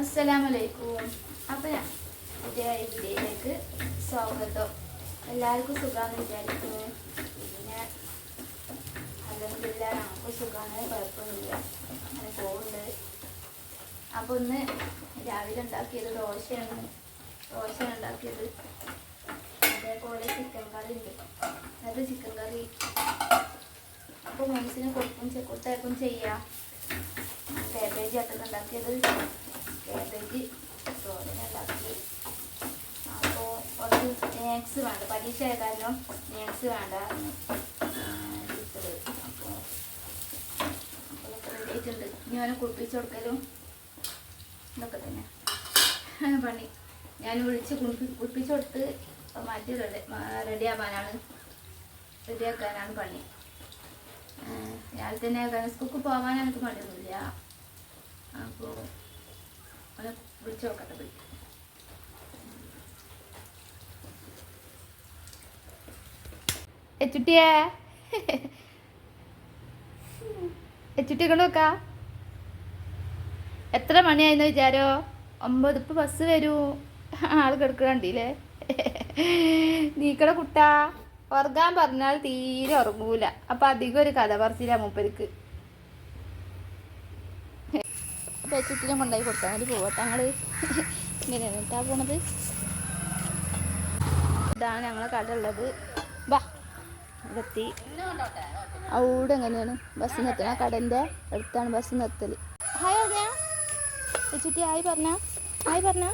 അസ്സലാമലൈക്കും. അപ്പം ഞാൻ വീഡിയോയിലേക്ക് സ്വാഗതം. എല്ലാവർക്കും സുഖമാണെന്ന് വിചാരിക്കുന്നു. പിന്നെ അല്ലെങ്കില്ല നമുക്ക് സുഖമാണ് കുഴപ്പമൊന്നുമില്ല. അങ്ങനെ പോകുന്നുണ്ട് അപ്പോൾ ഒന്ന് രാവിലെ ഉണ്ടാക്കിയത് ദോശയാണ്. ദോശയാണ് ഉണ്ടാക്കിയത്. അതേപോലെ ചിക്കൻ കറി ഉണ്ട് അത് ചിക്കൻ കറി. അപ്പൊ മനസ്സിന് കൊടുക്കും കൊടുത്തേക്കും ചെയ്യാം. കാബേജ് ആട്ടൊക്കെ ഉണ്ടാക്കിയത് കാബേജ് തോരൻ ഉണ്ടാക്കി അപ്പോൾ കുറച്ച് സ്നാക്സ് വേണ്ട പരീക്ഷ ഏതായാലും സ്നാക്സ് വേണ്ട. റെഡി അവനെ കുളിപ്പിച്ച് കൊടുക്കലും. ഇതൊക്കെ തന്നെ. പണി. ഞാൻ വിളിച്ച് കുളിപ്പി കുളിപ്പിച്ച് കൊടുത്ത് മാറ്റി റെഡി റെഡി ആവാനാണ്. റെഡിയാക്കാനാണ് പണി. ഏഹ് രാവിലെ തന്നെ സ്കൂൾക്ക് പോകാൻ എനിക്ക് മടിയൊന്നുമില്ല. അപ്പോൾ വിളിച്ചു നോക്കട്ടെ എച്ചുട്ടിയെ എച്ചുട്ടി കൊണ്ട് നോക്കാ. എത്ര മണിയായിരുന്നു വിചാരോ? ഒമ്പത് ഇപ്പൊ ബസ് വരൂ. ആൾ കിടക്കണ്ടില്ലേ നീക്കട കുട്ടാ ഉറങ്ങാൻ പറഞ്ഞാൽ തീരെ ഉറങ്ങൂല. അപ്പൊ അധികം ഒരു കഥ പറച്ചില്ല മൂപ്പർക്ക്. ചുറ്റിനും കൊണ്ടായി കൊടുത്താൽ മതി പോവട്ടെ ഞങ്ങൾ ഇങ്ങനെയാണ് കേട്ടാ പോണത്. ഇതാണ് ഞങ്ങളെ കട ഉള്ളത്. ബാ. ഇവിടെത്തി അവിടെ എങ്ങനെയാണ്? ബസ് നിർത്തണം. ആ കടന്റെ അടുത്താണ് ബസ് നിർത്തൽ ഹായ് അതെയാ ചുറ്റി ഹായ് പറഞ്ഞ? ഹായ് പറഞ്ഞ?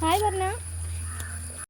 ഹായ് പറഞ്ഞ?